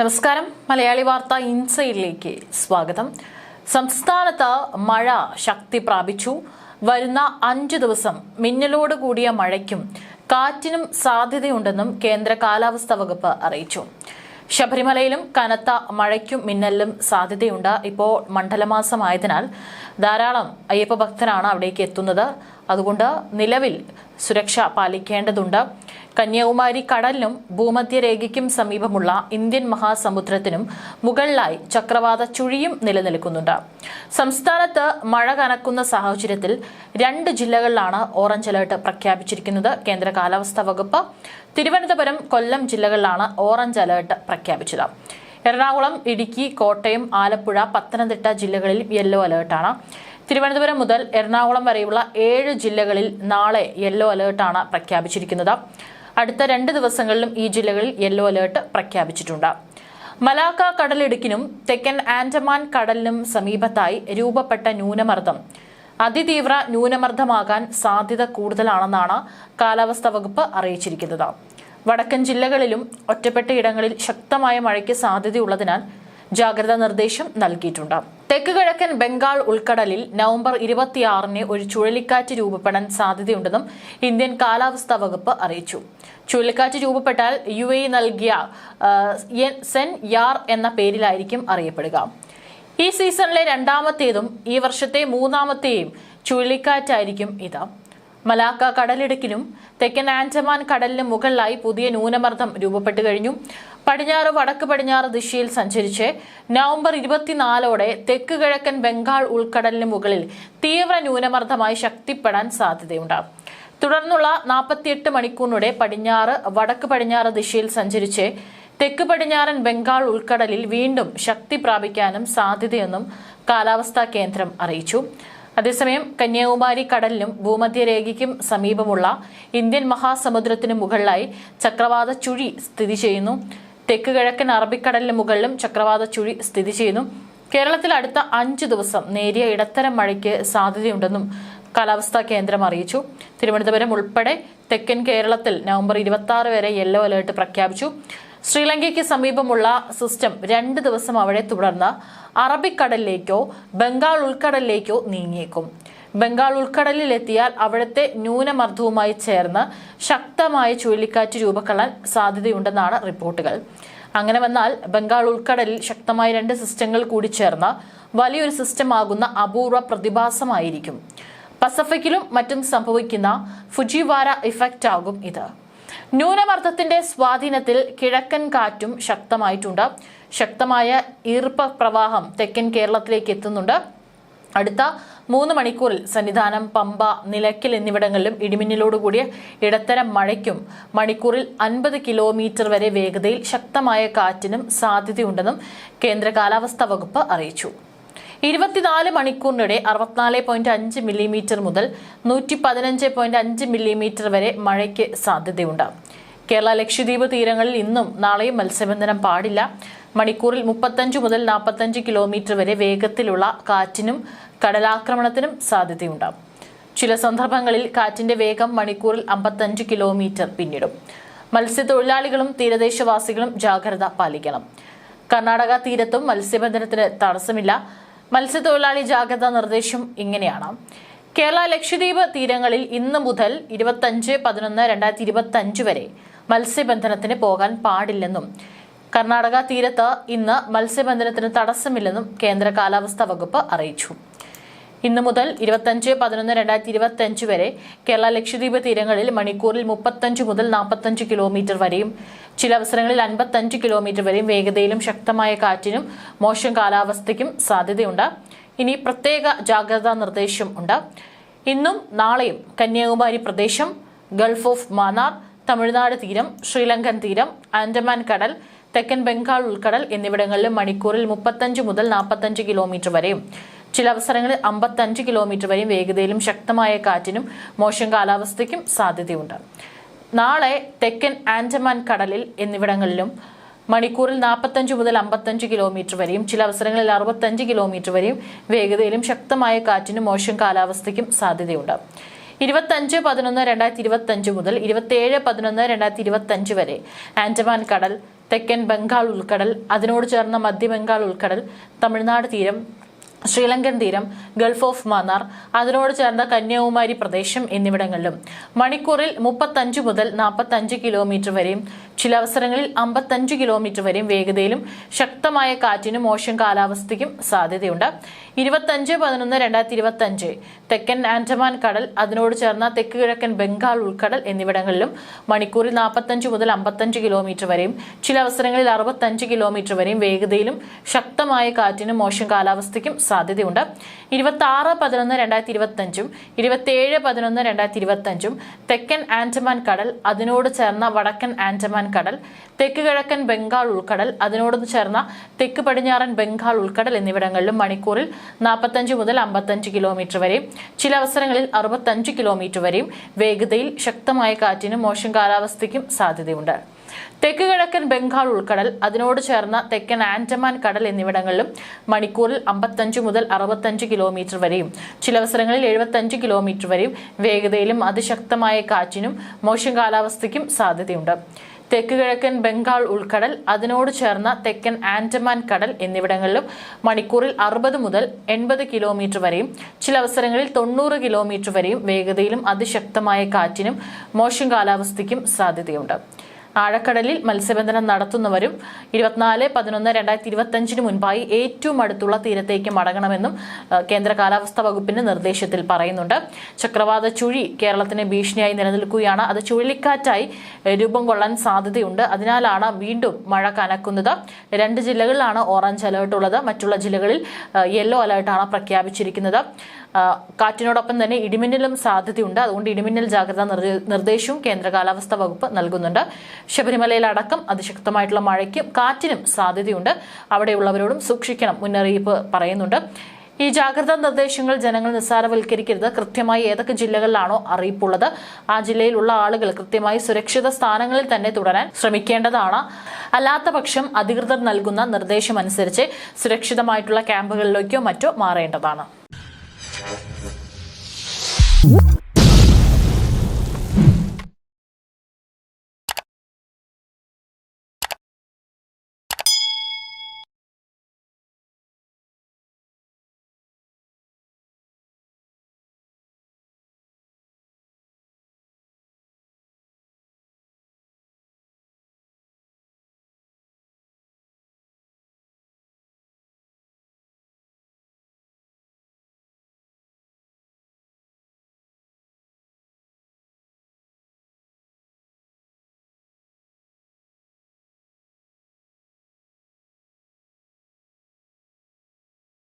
നമസ്കാരം. മലയാളി വാർത്ത ഇൻസൈഡിലേക്ക് സ്വാഗതം. സംസ്ഥാനത്ത് മഴ ശക്തി പ്രാപിച്ചു. വരുന്ന അഞ്ചു ദിവസം മിന്നലോട് കൂടിയ മഴയ്ക്കും കാറ്റിനും സാധ്യതയുണ്ടെന്നും കേന്ദ്ര കാലാവസ്ഥാ വകുപ്പ് അറിയിച്ചു. ശബരിമലയിലും കനത്ത മഴയ്ക്കും മിന്നലിനും സാധ്യതയുണ്ട്. ഇപ്പോൾ മണ്ഡലമാസമായതിനാൽ ധാരാളം അയ്യപ്പ ഭക്തരാണ് അവിടേക്ക് എത്തുന്നത്. അതുകൊണ്ട് നിലവിൽ സുരക്ഷ പാലിക്കേണ്ടതുണ്ട്. കന്യാകുമാരി കടലിനും ഭൂമധ്യരേഖയ്ക്കും സമീപമുള്ള ഇന്ത്യൻ മഹാസമുദ്രത്തിനും മുകളിലായി ചക്രവാത ചുഴിയും നിലനിൽക്കുന്നുണ്ട്. സംസ്ഥാനത്ത് മഴ കനക്കുന്ന സാഹചര്യത്തിൽ രണ്ട് ജില്ലകളിലാണ് ഓറഞ്ച് അലർട്ട് പ്രഖ്യാപിച്ചിരിക്കുന്നത്. കേന്ദ്ര കാലാവസ്ഥാ വകുപ്പ് തിരുവനന്തപുരം കൊല്ലം ജില്ലകളിലാണ് ഓറഞ്ച് അലേർട്ട് പ്രഖ്യാപിച്ചത്. എറണാകുളം ഇടുക്കി കോട്ടയം ആലപ്പുഴ പത്തനംതിട്ട ജില്ലകളിൽ യെല്ലോ അലേർട്ടാണ്. തിരുവനന്തപുരം മുതൽ എറണാകുളം വരെയുള്ള ഏഴ് ജില്ലകളിൽ നാളെ യെല്ലോ അലേർട്ടാണ് പ്രഖ്യാപിച്ചിരിക്കുന്നത്. അടുത്ത രണ്ട് ദിവസങ്ങളിലും ഈ ജില്ലകളിൽ യെല്ലോ അലേർട്ട് പ്രഖ്യാപിച്ചിട്ടുണ്ട്. മലാക്ക കടലിടുക്കിനും തെക്കൻ ആൻഡമാൻ കടലിനും സമീപത്തായി രൂപപ്പെട്ട ന്യൂനമർദ്ദം. അതിതീവ്ര ന്യൂനമർദ്ദമാകാൻ സാധ്യത കൂടുതലാണെന്നാണ് കാലാവസ്ഥാ വകുപ്പ് അറിയിച്ചിരിക്കുന്നത്. വടക്കൻ ജില്ലകളിലും ഒറ്റപ്പെട്ട ഇടങ്ങളിൽ ശക്തമായ മഴയ്ക്ക് സാധ്യതയുള്ളതിനാൽ ജാഗ്രതാ നിർദ്ദേശം നൽകിയിട്ടുണ്ട്. തെക്ക് കിഴക്കൻ ബംഗാൾ ഉൾക്കടലിൽ നവംബർ ഇരുപത്തിയാറിന് ഒരു ചുഴലിക്കാറ്റ് രൂപപ്പെടാൻ സാധ്യതയുണ്ടെന്നും ഇന്ത്യൻ കാലാവസ്ഥാ വകുപ്പ് അറിയിച്ചു. ചുഴലിക്കാറ്റ് രൂപപ്പെട്ടാൽ യു എ നൽകിയ സെൻ യാർ എന്ന പേരിലായിരിക്കും അറിയപ്പെടുക. ഈ സീസണിലെ രണ്ടാമത്തേതും ഈ വർഷത്തെ മൂന്നാമത്തെയും ചുഴലിക്കാറ്റായിരിക്കും ഇത്. മലാക്ക കടലിടുക്കിലും തെക്കൻ ആൻഡമാൻ കടലിനും മുകളിലായി പുതിയ ന്യൂനമർദ്ദം രൂപപ്പെട്ടു കഴിഞ്ഞു. പടിഞ്ഞാറ് വടക്ക് പടിഞ്ഞാറ് ദിശയിൽ സഞ്ചരിച്ച് നവംബർ ഇരുപത്തിനാലോടെ തെക്ക് കിഴക്കൻ ബംഗാൾ ഉൾക്കടലിന് മുകളിൽ തീവ്ര ന്യൂനമർദ്ദമായി ശക്തിപ്പെടാൻ സാധ്യതയുണ്ട്. തുടർന്നുള്ള നാൽപ്പത്തിയെട്ട് മണിക്കൂറിനൂടെ പടിഞ്ഞാറ് വടക്ക് പടിഞ്ഞാറ് ദിശയിൽ സഞ്ചരിച്ച് തെക്ക് പടിഞ്ഞാറൻ ബംഗാൾ ഉൾക്കടലിൽ വീണ്ടും ശക്തി പ്രാപിക്കാനും സാധ്യതയെന്നും കാലാവസ്ഥാ കേന്ദ്രം അറിയിച്ചു. അതേസമയം കന്യാകുമാരി കടലിനും ഭൂമധ്യരേഖയ്ക്കും സമീപമുള്ള ഇന്ത്യൻ മഹാസമുദ്രത്തിനു മുകളിലായി ചക്രവാത ചുഴി സ്ഥിതി ചെയ്യുന്നു. തെക്ക് കിഴക്കൻ അറബിക്കടലിന് മുകളിലും ചക്രവാത ചുഴി സ്ഥിതി ചെയ്യുന്നു. കേരളത്തിൽ അടുത്ത അഞ്ച് ദിവസം നേരിയ ഇടത്തരം മഴയ്ക്ക് സാധ്യതയുണ്ടെന്നും കാലാവസ്ഥാ കേന്ദ്രം അറിയിച്ചു. തിരുവനന്തപുരം ഉൾപ്പെടെ തെക്കൻ കേരളത്തിൽ നവംബർ ഇരുപത്തി ആറ് വരെ യെല്ലോ അലേർട്ട് പ്രഖ്യാപിച്ചു. ശ്രീലങ്കയ്ക്ക് സമീപമുള്ള സിസ്റ്റം രണ്ട് ദിവസം അവിടെ തുടർന്ന് അറബിക്കടലിലേക്കോ ബംഗാൾ ഉൾക്കടലിലേക്കോ നീങ്ങിയേക്കും. ബംഗാൾ ഉൾക്കടലിൽ എത്തിയാൽ അവിടുത്തെ ന്യൂനമർദ്ദവുമായി ചേർന്ന് ശക്തമായ ചുഴലിക്കാറ്റ് രൂപക്കൊള്ളാൻ സാധ്യതയുണ്ടെന്നാണ് റിപ്പോർട്ടുകൾ. അങ്ങനെ വന്നാൽ ബംഗാൾ ഉൾക്കടലിൽ ശക്തമായ രണ്ട് സിസ്റ്റങ്ങൾ കൂടി ചേർന്ന് വലിയൊരു സിസ്റ്റമാകുന്ന അപൂർവ പ്രതിഭാസമായിരിക്കും. പസഫിക്കിലും മറ്റും സംഭവിക്കുന്ന ഫുജിവാര ഇഫക്റ്റ് ആകും ഇത്. ന്യൂനമർദ്ദത്തിന്റെ സ്വാധീനത്തിൽ കിഴക്കൻ കാറ്റും ശക്തമായിട്ടുണ്ട്. ശക്തമായ ഈർപ്പ പ്രവാഹം തെക്കൻ കേരളത്തിലേക്ക് എത്തുന്നുണ്ട്. അടുത്ത മൂന്ന് മണിക്കൂറിൽ സന്നിധാനം പമ്പ നിലയ്ക്കൽ എന്നിവിടങ്ങളിലും ഇടിമിന്നലോടുകൂടിയ ഇടത്തരം മഴയ്ക്കും മണിക്കൂറിൽ അൻപത് കിലോമീറ്റർ വരെ വേഗതയിൽ ശക്തമായ കാറ്റിനും സാധ്യതയുണ്ടെന്നും കേന്ദ്ര കാലാവസ്ഥാ വകുപ്പ് അറിയിച്ചു. ഇരുപത്തിനാല് മണിക്കൂറിനിടെ അറുപത്തിനാല് പോയിന്റ് അഞ്ച് മില്ലിമീറ്റർ മുതൽ നൂറ്റി പതിനഞ്ച് പോയിന്റ് അഞ്ച് മില്ലിമീറ്റർ വരെ മഴയ്ക്ക് സാധ്യതയുണ്ട്. കേരള ലക്ഷദ്വീപ് തീരങ്ങളിൽ ഇന്നും നാളെയും മത്സ്യബന്ധനം പാടില്ല. മണിക്കൂറിൽ മുപ്പത്തഞ്ച് മുതൽ നാൽപ്പത്തഞ്ച് കിലോമീറ്റർ വരെ വേഗത്തിലുള്ള കാറ്റിനും കടലാക്രമണത്തിനും സാധ്യതയുണ്ടാകും. ചില സന്ദർഭങ്ങളിൽ കാറ്റിന്റെ വേഗം മണിക്കൂറിൽ അമ്പത്തഞ്ച് കിലോമീറ്റർ പിന്നിടും. മത്സ്യത്തൊഴിലാളികളും തീരദേശവാസികളും ജാഗ്രത പാലിക്കണം. കർണാടക തീരത്തും മത്സ്യബന്ധനത്തിന് തടസ്സമില്ല. മത്സ്യത്തൊഴിലാളി ജാഗ്രതാ നിർദ്ദേശം ഇങ്ങനെയാണ്. കേരള ലക്ഷദ്വീപ് തീരങ്ങളിൽ ഇന്ന് മുതൽ ഇരുപത്തഞ്ച് പതിനൊന്ന് രണ്ടായിരത്തി ഇരുപത്തി അഞ്ച് വരെ മത്സ്യബന്ധനത്തിന് പോകാൻ പാടില്ലെന്നും കർണാടക തീരത്ത് ഇന്ന് മത്സ്യബന്ധനത്തിന് തടസ്സമില്ലെന്നും കേന്ദ്ര കാലാവസ്ഥാ വകുപ്പ് അറിയിച്ചു. ഇന്നു മുതൽ ഇരുപത്തഞ്ച് പതിനൊന്ന് രണ്ടായിരത്തി ഇരുപത്തി അഞ്ച് വരെ കേരള ലക്ഷദ്വീപ് തീരങ്ങളിൽ മണിക്കൂറിൽ മുപ്പത്തഞ്ച് മുതൽ നാൽപ്പത്തഞ്ച് കിലോമീറ്റർ വരെയും ചില അവസരങ്ങളിൽ അൻപത്തഞ്ച് കിലോമീറ്റർ വരെയും വേഗതയിലും ശക്തമായ കാറ്റിനും മോശം കാലാവസ്ഥയ്ക്കും സാധ്യതയുണ്ട്. ഇനി പ്രത്യേക ജാഗ്രതാ നിർദ്ദേശം ഉണ്ട്. ഇന്നും നാളെയും കന്യാകുമാരി പ്രദേശം ഗൾഫ് ഓഫ് മാന്നാർ തമിഴ്നാട് തീരം ശ്രീലങ്കൻ തീരം ആൻഡമാൻ കടൽ തെക്കൻ ബംഗാൾ ഉൾക്കടൽ എന്നിവിടങ്ങളിലും മണിക്കൂറിൽ മുപ്പത്തഞ്ച് മുതൽ നാൽപ്പത്തഞ്ച് കിലോമീറ്റർ വരെയും ചില അവസരങ്ങളിൽ അമ്പത്തഞ്ച് കിലോമീറ്റർ വരെയും വേഗതയിലും ശക്തമായ കാറ്റിനും മോശം കാലാവസ്ഥയ്ക്കും സാധ്യതയുണ്ട്. നാളെ തെക്കൻ ആൻഡമാൻ കടലിൽ എന്നിവിടങ്ങളിലും മണിക്കൂറിൽ നാൽപ്പത്തഞ്ച് മുതൽ അമ്പത്തഞ്ച് കിലോമീറ്റർ വരെയും ചില അവസരങ്ങളിൽ അറുപത്തഞ്ച് കിലോമീറ്റർ വരെയും വേഗതയിലും ശക്തമായ കാറ്റിനും മോശം കാലാവസ്ഥയ്ക്കും സാധ്യതയുണ്ട്. ഇരുപത്തഞ്ച് പതിനൊന്ന് രണ്ടായിരത്തി ഇരുപത്തഞ്ച് മുതൽ ഇരുപത്തിയേഴ് പതിനൊന്ന് രണ്ടായിരത്തി ഇരുപത്തഞ്ച് വരെ ആൻഡമാൻ കടൽ തെക്കൻ ബംഗാൾ ഉൾക്കടൽ അതിനോട് ചേർന്ന മധ്യ ബംഗാൾ ഉൾക്കടൽ തമിഴ്നാട് തീരം ശ്രീലങ്കൻ തീരം ഗൾഫ് ഓഫ് മാന്നാർ അതിനോട് ചേർന്ന കന്യാകുമാരി പ്രദേശം എന്നിവിടങ്ങളിലും. മണിക്കൂറിൽ മുപ്പത്തഞ്ച് മുതൽ നാൽപ്പത്തഞ്ച് കിലോമീറ്റർ വരെയും ചില അവസരങ്ങളിൽ അമ്പത്തഞ്ച് കിലോമീറ്റർ വരെയും വേഗതയിലും ശക്തമായ കാറ്റിനും മോശം കാലാവസ്ഥയ്ക്കും സാധ്യതയുണ്ട്. ഇരുപത്തഞ്ച് പതിനൊന്ന് രണ്ടായിരത്തി ഇരുപത്തഞ്ച് തെക്കൻ ആൻഡമാൻ കടൽ അതിനോട് ചേർന്ന തെക്ക് കിഴക്കൻ ബംഗാൾ ഉൾക്കടൽ എന്നിവിടങ്ങളിലും മണിക്കൂറിൽ നാൽപ്പത്തഞ്ച് മുതൽ അമ്പത്തഞ്ച് കിലോമീറ്റർ വരെയും ചില അവസരങ്ങളിൽ അറുപത്തഞ്ച് കിലോമീറ്റർ വരെയും വേഗതയിലും ശക്തമായ കാറ്റിനും മോശം കാലാവസ്ഥയ്ക്കും സാധ്യതയുണ്ട്. ഇരുപത്തി ആറ് പതിനൊന്ന് രണ്ടായിരത്തി ഇരുപത്തഞ്ചും ഇരുപത്തിയേഴ് പതിനൊന്ന് രണ്ടായിരത്തി ഇരുപത്തഞ്ചും തെക്കൻ ആൻഡമാൻ കടൽ അതിനോട് ചേർന്ന വടക്കൻ ആൻഡമാൻ കടൽ തെക്ക് കിഴക്കൻ ബംഗാൾ ഉൾക്കടൽ അതിനോട് ചേർന്ന തെക്ക് പടിഞ്ഞാറൻ ബംഗാൾ ഉൾക്കടൽ എന്നിവിടങ്ങളിലും മണിക്കൂറിൽ നാൽപ്പത്തഞ്ച് മുതൽ അമ്പത്തഞ്ച് കിലോമീറ്റർ വരെയും ചില അവസരങ്ങളിൽ അറുപത്തഞ്ച് കിലോമീറ്റർ വരെയും വേഗതയിൽ ശക്തമായ കാറ്റിനും മോശം കാലാവസ്ഥയ്ക്കും സാധ്യതയുണ്ട്. തെക്ക് കിഴക്കൻ ബംഗാൾ ഉൾക്കടൽ അതിനോട് ചേർന്ന തെക്കൻ ആൻഡമാൻ കടൽ എന്നിവിടങ്ങളിലും മണിക്കൂറിൽ അമ്പത്തഞ്ച് മുതൽ അറുപത്തഞ്ച് കിലോമീറ്റർ വരെയും ചിലവസരങ്ങളിൽ എഴുപത്തഞ്ച് കിലോമീറ്റർ വരെയും വേഗതയിലും അതിശക്തമായ കാറ്റിനും മോശം കാലാവസ്ഥയ്ക്കും സാധ്യതയുണ്ട്. തെക്ക് കിഴക്കൻ ബംഗാൾ ഉൾക്കടൽ അതിനോട് ചേർന്ന തെക്കൻ ആൻഡമാൻ കടൽ എന്നിവിടങ്ങളിലും മണിക്കൂറിൽ അറുപത് മുതൽ എൺപത് കിലോമീറ്റർ വരെയും ചില അവസരങ്ങളിൽ തൊണ്ണൂറ് കിലോമീറ്റർ വരെയും വേഗതയിലും അതിശക്തമായ കാറ്റിനും മോശം കാലാവസ്ഥയ്ക്കും സാധ്യതയുണ്ട്. ആഴക്കടലിൽ മത്സ്യബന്ധനം നടത്തുന്നവരും ഇരുപത്തിനാല് പതിനൊന്ന് രണ്ടായിരത്തി ഇരുപത്തഞ്ചിന് മുൻപായി ഏറ്റവും അടുത്തുള്ള തീരത്തേക്ക് മടങ്ങണമെന്നും കേന്ദ്ര കാലാവസ്ഥാ വകുപ്പിന്റെ നിർദ്ദേശത്തിൽ പറയുന്നുണ്ട്. ചക്രവാത ചുഴി കേരളത്തിന് ഭീഷണിയായി നിലനിൽക്കുകയാണ്. അത് ചുഴലിക്കാറ്റായി രൂപം കൊള്ളാൻ സാധ്യതയുണ്ട്. അതിനാലാണ് വീണ്ടും മഴ കനക്കുന്നത്. രണ്ട് ജില്ലകളിലാണ് ഓറഞ്ച് അലേർട്ട് ഉള്ളത്. മറ്റുള്ള ജില്ലകളിൽ യെല്ലോ അലേർട്ടാണ് പ്രഖ്യാപിച്ചിരിക്കുന്നത്. കാറ്റിനോടൊപ്പം തന്നെ ഇടിമിന്നലും സാധ്യതയുണ്ട്. അതുകൊണ്ട് ഇടിമിന്നൽ ജാഗ്രതാ നിർദ്ദേശവും കേന്ദ്ര കാലാവസ്ഥാ വകുപ്പ് നൽകുന്നുണ്ട്. ശബരിമലയിലടക്കം അതിശക്തമായിട്ടുള്ള മഴയ്ക്കും കാറ്റിനും സാധ്യതയുണ്ട്. അവിടെയുള്ളവരോടും സൂക്ഷിക്കണം മുന്നറിയിപ്പ് പറയുന്നുണ്ട്. ഈ ജാഗ്രതാ നിർദ്ദേശങ്ങൾ ജനങ്ങൾ നിസ്സാരവൽക്കരിക്കരുത്. കൃത്യമായി ഏതൊക്കെ ജില്ലകളിലാണോ അറിയിപ്പുള്ളത്. ആ ജില്ലയിലുള്ള ആളുകൾ കൃത്യമായി സുരക്ഷിത സ്ഥാനങ്ങളിൽ തന്നെ തുടരാൻ ശ്രമിക്കേണ്ടതാണ്. അല്ലാത്ത പക്ഷം അധികൃതർ നൽകുന്ന നിർദ്ദേശമനുസരിച്ച് സുരക്ഷിതമായിട്ടുള്ള ക്യാമ്പുകളിലേക്കോ മറ്റോ മാറേണ്ടതാണ്.